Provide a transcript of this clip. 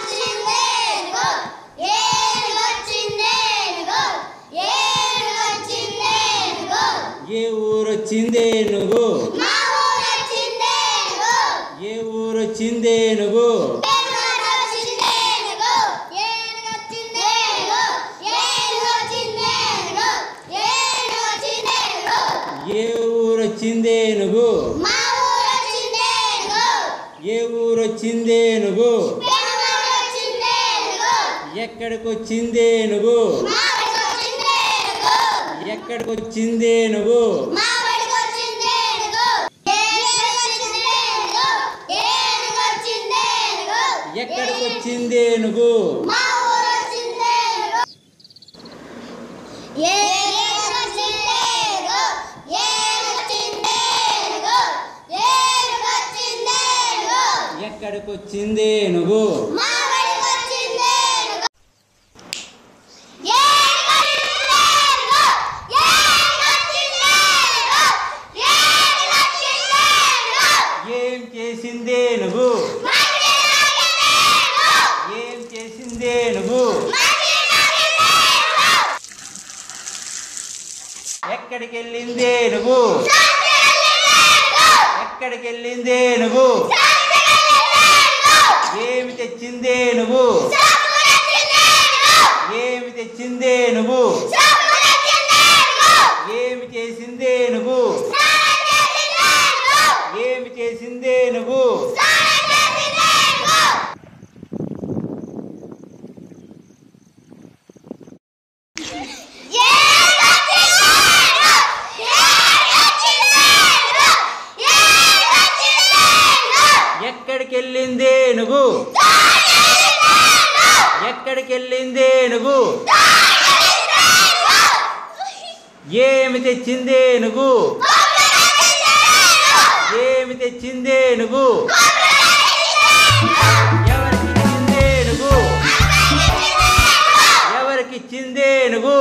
ఏనుగొచ్చిందేనుగో ఏనుగొచ్చిందేనుగో ఏనుగొచ్చిందేనుగో ఏ ఊరొచ్చిందేనుగు? మా ఏ ఊరొచ్చిందేనుగు? ఏ ఊరొచ్చిందేనుగు? మా ఏ ఊరొచ్చిందేనుగు పెనుమలొచ్చిందేనుగో ఎక్కడికొచ్చిందేనుగు మా బడికొచ్చిందేనుగో ఎక్కడికొచ్చిందేనుగు మా బడికొచ్చిందేనుగో ఏనుగొచ్చిందేనుగో ఎక్కడికొచ్చిందేనుగు? మా బడికొచ్చిందేనుగో ఏనుగొచ్చిందేనుగో ఏనుగొచ్చిందేనుగో ఏనుగొచ్చిందేనుగో ఏం చేసిందేనుగు? మాకినాకిందేనుగో ఏం చేసిందేనుగు? మాకినాకిందేనుగో ఎక్కడికెళ్ళిందేనుగు? తెచ్చిందే నువ్వు? ఏమి తెచ్చిందే నువ్వు? ఏమి చేసిందే నువ్వు? ఏమి చేసిందే నువ్వు? ఎక్కడికి వెళ్ళిందే నువ్వు? ఎక్కడికి వెళ్ళింది ఏనుగు ఏమి తెచ్చిందేనుగు? ఏమి గు ఎవరికి చిందేను గు